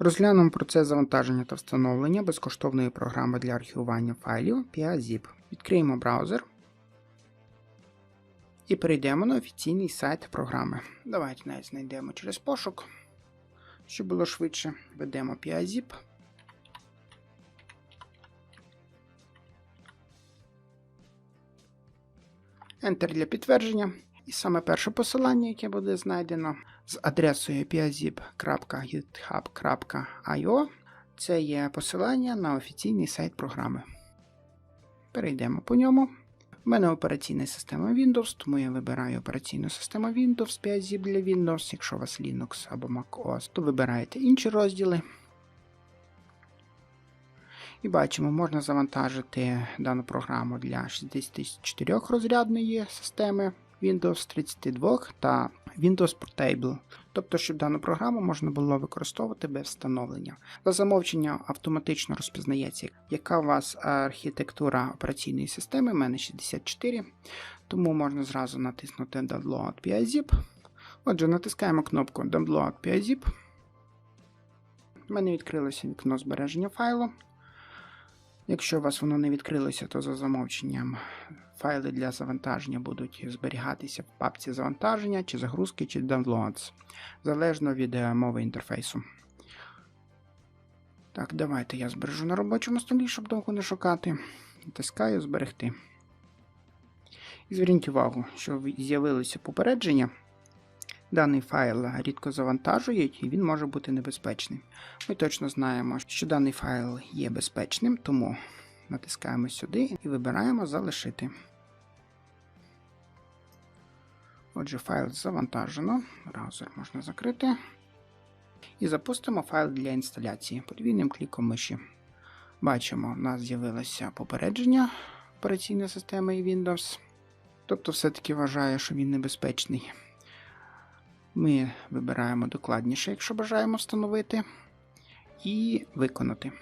Розглянемо процес завантаження та встановлення безкоштовної програми для архівування файлів PIZIP. Відкриємо браузер і перейдемо на офіційний сайт програми. Давайте навіть знайдемо через пошук, щоб було швидше. Введемо PIZIP. Enter для підтвердження. І саме перше посилання, яке буде знайдено з адресою piazip.github.io, це є посилання на офіційний сайт програми. Перейдемо по ньому. У мене операційна система Windows, тому я вибираю операційну систему Windows 5 zip для Windows. Якщо у вас Linux або macOS, то вибираєте інші розділи. І бачимо, можна завантажити дану програму для 64 розрядної системи Windows 32 та Windows Portable, тобто, щоб дану програму можна було використовувати без встановлення. За замовчення автоматично розпізнається, яка у вас архітектура операційної системи, у мене 64, тому можна зразу натиснути Download PIZIP. Отже, натискаємо кнопку Download PIZIP. У мене відкрилося вікно збереження файлу. Якщо у вас воно не відкрилося, то за замовченням файли для завантаження будуть зберігатися в папці завантаження, чи загрузки, чи downloads, залежно від е, мови інтерфейсу. Так, давайте я збережу на робочому столі, щоб довго не шукати. Натискаю зберегти. І зверніть увагу, що з'явилося попередження. Даний файл рідко завантажують і він може бути небезпечним. Ми точно знаємо, що даний файл є безпечним, тому натискаємо сюди і вибираємо Залишити. Отже, файл завантажено. Браузер можна закрити. І запустимо файл для інсталяції подвійним кліком миші. Бачимо, у нас з'явилося попередження операційної системи Windows. Тобто, все-таки вважає, що він небезпечний. Ми вибираємо докладніше, якщо бажаємо встановити, і виконати.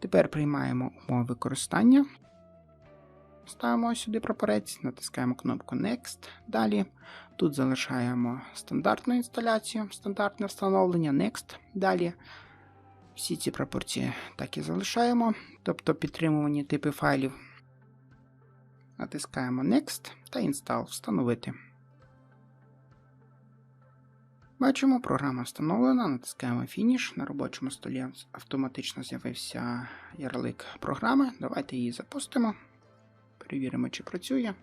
Тепер приймаємо умови використання. Ставимо сюди прапорець, натискаємо кнопку Next. Далі. Тут залишаємо стандартну інсталяцію, стандартне встановлення, Next. Далі. Всі ці пропорції так і залишаємо, тобто підтримувані типи файлів. Натискаємо Next та Install встановити. Бачимо, програма встановлена, натискаємо Finish. На робочому столі автоматично з'явився ярлик програми. Давайте її запустимо. Перевіримо, чи працює.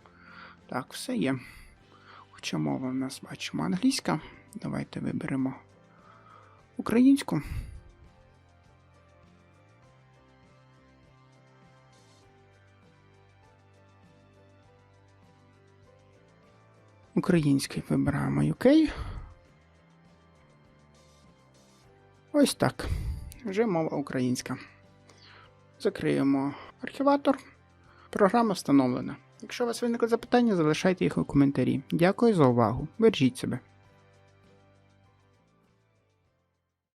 Так, все є. Хоча мова в нас бачимо англійська. Давайте виберемо українську. Український вибираємо UK. Ось так. Вже мова українська. Закриємо архіватор. Програма встановлена. Якщо у вас виникли запитання, залишайте їх у коментарі. Дякую за увагу. Бережіть себе.